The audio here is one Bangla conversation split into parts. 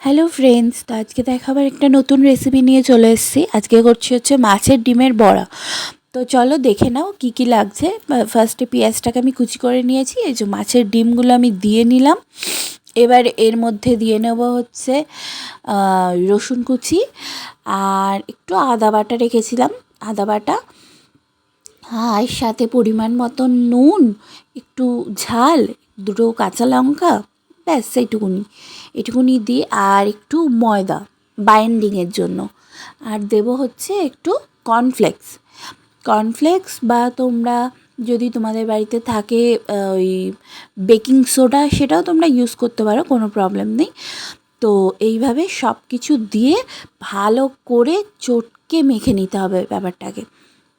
হ্যালো ফ্রেন্ডস তো আজকে দেখাবার একটা নতুন রেসিপি নিয়ে চলে এসেছি। আজকে করছি হচ্ছে মাছের ডিমের বড়া। তো চলো দেখে নাও কি কি লাগছে। ফার্স্টে পেঁয়াজটাকে আমি কুচি করে নিয়েছি। এই যে মাছের ডিমগুলো আমি দিয়ে নিলাম। এবার এর মধ্যে দিয়ে নেব হচ্ছে রসুন কুচি আর একটু আদা বাটা রেখেছিলাম। আদা বাটা আর সাথে পরিমাণ মতো নুন, একটু ঝাল, দুটো কাঁচা লঙ্কা ব্যাস এইটুকুনি এটুকুনি দিয়ে আর একটু ময়দা বাইন্ডিংয়ের জন্য। আর দেব হচ্ছে একটু কর্নফ্লেক্স কর্নফ্লেক্স বা তোমরা যদি তোমাদের বাড়িতে থাকে ওই বেকিং সোডা সেটাও তোমরা ইউজ করতে পারো, কোনো প্রবলেম নেই। তো এইভাবে সব কিছু দিয়ে ভালো করে চটকে মেখে নিতে হবে ব্যাপারটাকে।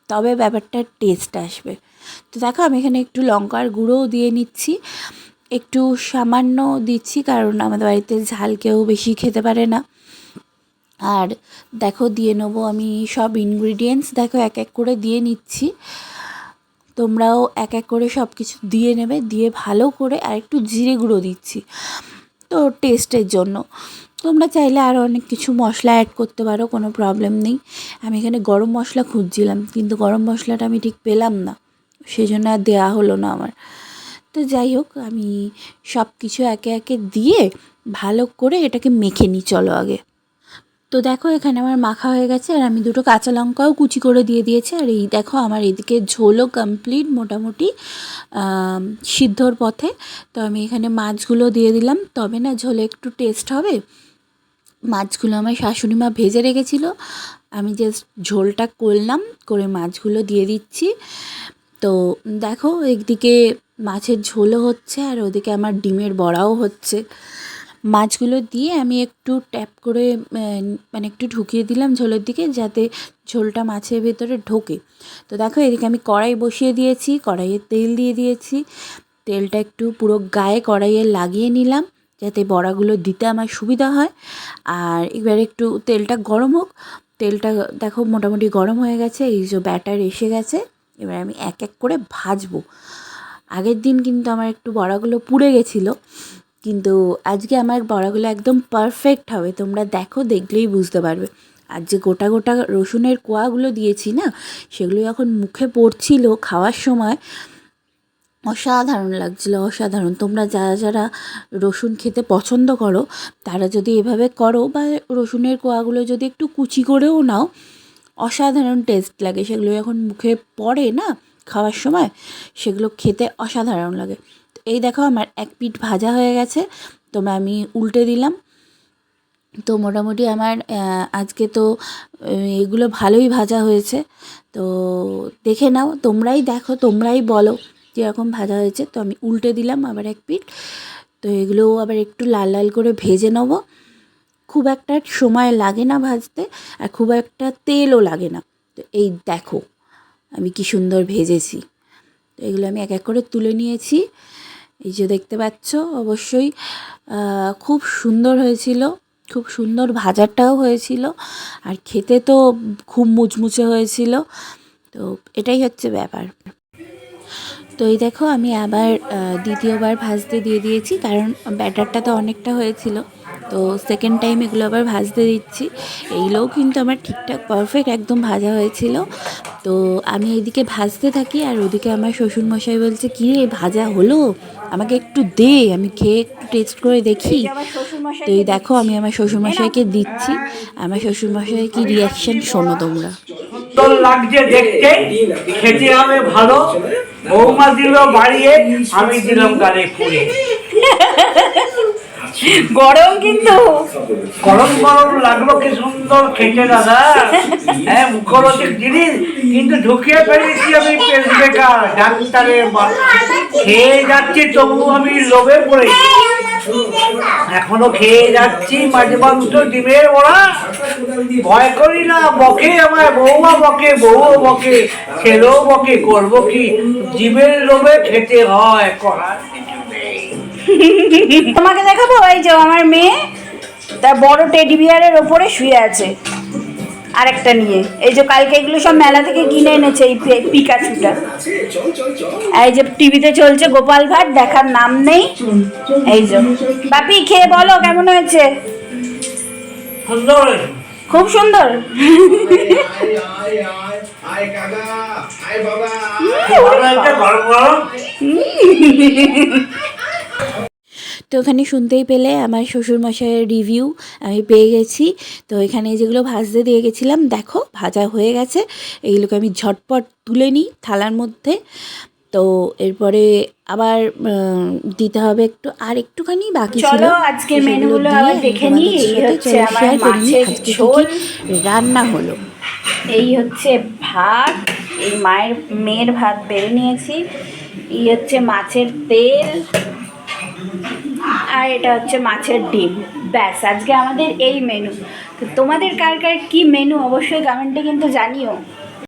তবে ব্যাপারটার টেস্ট আসবে। তো দেখো, আমি এখানে একটু লঙ্কার গুঁড়োও দিয়ে নিচ্ছি। একটু সামান্য দিচ্ছি, কারণ আমাদের বাড়িতে ঝাল কেউ বেশি খেতে পারে না। আর দেখো, দিয়ে নেব আমি সব ইনগ্রিডিয়েন্টস দেখো, এক এক করে দিয়ে নিচ্ছি। তোমরাও এক এক করে সব কিছু দিয়ে নেবে, দিয়ে ভালো করে আর একটু জিরে গুঁড়ো দিচ্ছি তো টেস্টের জন্য। তোমরা চাইলে আরও অনেক কিছু মশলা অ্যাড করতে পারো, কোনো প্রবলেম নেই। আমি এখানে গরম মশলা খুঁজছিলাম, কিন্তু গরম মশলাটা আমি ঠিক পেলাম না। সেই জন্য আর দেওয়া হলো না আমার। তো যাই হোক, আমি সব কিছু একে একে দিয়ে ভালো করে এটাকে মেখে নিই, চলো আগে। তো দেখো, এখানে আমার মাখা হয়ে গেছে, আর আমি দুটো কাঁচা লঙ্কাও কুচি করে দিয়ে দিয়েছি, আর এই দেখো, আমার এদিকে ঝোলও কমপ্লিট মোটামুটি সিদ্ধর পথে। তো আমি এখানে মাছগুলো দিয়ে দিলাম, তবে না ঝোলে একটু টেস্ট হবে। মাছগুলো আমার শাশুড়ি মা ভেজে রেখেছিল, আমি জাস্ট ঝোলটা করলাম, করে মাছগুলো দিয়ে দিচ্ছি। তো দেখো একদিকে মাছের ঝোলও হচ্ছে আর ওদিকে আমার ডিমের বড়াও হচ্ছে। মাছগুলো দিয়ে আমি একটু ট্যাপ করে মানে একটু ঢুকিয়ে দিলাম ঝোলের দিকে যাতে ঝোলটা মাছের ভেতরে ঢোকে। তো দেখো এদিকে আমি কড়াই বসিয়ে দিয়েছি, কড়াইয়ে তেল দিয়ে দিয়েছি। তেলটা একটু পুরো গায়ে কড়াইয়ে লাগিয়ে নিলাম যাতে বড়াগুলো দিতে আমার সুবিধা হয়। আর এবার একটু তেলটা গরম হোক, তেলটা দেখো মোটামুটি গরম হয়ে গেছে, এই যে ব্যাটার এসে গেছে। এবার আমি এক এক করে ভাজবো। আগের দিন কিন্তু আমার একটু বড়াগুলো পুড়ে গেছিল। কিন্তু আজকে আমার বড়াগুলো একদম পারফেক্ট হবে, তোমরা দেখো, দেখলেই বুঝতে পারবে। আর যে গোটা গোটা রসুনের কোয়াগুলো দিয়েছি না সেগুলো যখন মুখে পড়ছিল খাওয়ার সময়। অসাধারণ লাগছিল, অসাধারণ। তোমরা যারা যারা রসুন খেতে পছন্দ করো, তারা যদি এভাবে করো বা রসুনের কোয়াগুলো যদি একটু কুচি করেও নাও, অসাধারণ টেস্ট লাগে। সেগুলো যখন মুখে পড়ে না খাওয়ার সময় সেগুলো খেতে অসাধারণ লাগে। এই দেখো আমার এক পিঠ ভাজা হয়ে গেছে, তো আমি উল্টে দিলাম। তো মোটামুটি আমার আজকে তো এগুলো ভালোই ভাজা হয়েছে। তো দেখে নাও, তোমরাই দেখো, তোমরাই বলো কীরকম ভাজা হয়েছে। তো আমি উল্টে দিলাম আবার এক পিঠ। তো এগুলো আবার একটু লাল লাল করে ভেজে নেব। খুব একটা সময় লাগে না ভাজতে আর খুব একটা তেলও লাগে না। তো এই দেখো। আমি কি সুন্দর ভেজেছি। তো এগুলো আমি এক এক করে তুলে নিয়েছি। এই যে দেখতে পাচ্ছ, অবশ্যই খুব সুন্দর হয়েছিল। খুব সুন্দর ভাজাটাও হয়েছিল। আর খেতে তো খুব মুচমুচে হয়েছিল। তো এটাই হচ্ছে ব্যাপার। তো এই দেখো, আমি আবার দ্বিতীয়বার ভাজতে দিয়ে দিয়েছি। কারণ ব্যাটারটা তো অনেকটা হয়েছিল। তো সেকেন্ড টাইম এগুলো আবার ভাজতে দিচ্ছি। এইগুলোও কিন্তু আমার ঠিকঠাক পারফেক্ট একদম ভাজা হয়েছিল। তো আমি এইদিকে ভাজতে থাকি আর ওদিকে আমার শ্বশুরমশাই বলছে কী রে ভাজা হলো? আমাকে একটু দে আমি খেয়ে একটু টেস্ট করে দেখি। তো এই দেখো আমি আমার শ্বশুরমশাইকে দিচ্ছি। আমার শ্বশুরমশাই কি রিয়াকশন শোনো তোমরা? সুন্দর লাগছে দেখতে। খেতে হবে ভালো। বৌমা দিল বাড়িয়ে আমি দিলাম গালে পুড়ে গরম কিন্তু। গরম গরম লাগল, কি সুন্দর খেতে দাদা। হ্যাঁ মুখরোচক জিনিস, কিন্তু ঢুকিয়ে ফেলেছি আমি পেট বেকার খেয়ে যাচ্ছি, তবু আমি লোভে পড়েছি। এখনও খেয়ে যাচ্ছি, মাঝে মাংস ডিমের ওরা ভয় করি না, বকে আমার বৌমা বকে বউ বকে, ছেলেও বকে, করব কি? জীবের লোভে খেতে হয়, করার তোমাকে দেখাবো? এই যে আমার মেয়ে তার বড় টেডি বিয়ারের ওপরে শুয়ে আছে। আরেকটা নিয়ে। এই যে কালকে এগুলো সব মেলা থেকে কিনে এনেছে এই পিকাচুটা এই যে টিভিতে চলছে গোপাল ভাট দেখার নাম নেই। এই যে। বাপি খেয়ে বলো কেমন হয়েছে? খুব সুন্দর। বাবা ভালো একটা গরম গরম তো ওখানে শুনতেই পেলে আমার শ্বশুরমশাইয়ের রিভিউ আমি পেয়ে গেছি। তো এখানে যেগুলো ভাজতে দিয়ে গেছিলাম দেখো ভাজা হয়ে গেছে। এইগুলোকে আমি ঝটপট তুলে নিই থালার মধ্যে। তো এরপরে আবার দিতে হবে একটু আর একটুখানি বাকি ছিল। আজকে মেনুগুলো আবার দেখে নিই। হচ্ছে আমার মাছের ঝোল। রান্না হলো। এই হচ্ছে ভাত এই মায়ের মেয়ের ভাত বেড়ে নিয়েছি। এই হচ্ছে মাছের তেল আর এটা হচ্ছে মাছের ডিম। ব্যাস, আজকে আমাদের এই মেনু তো তোমাদের কার কার কী মেনু অবশ্যই কমেন্টে কিন্তু জানিও।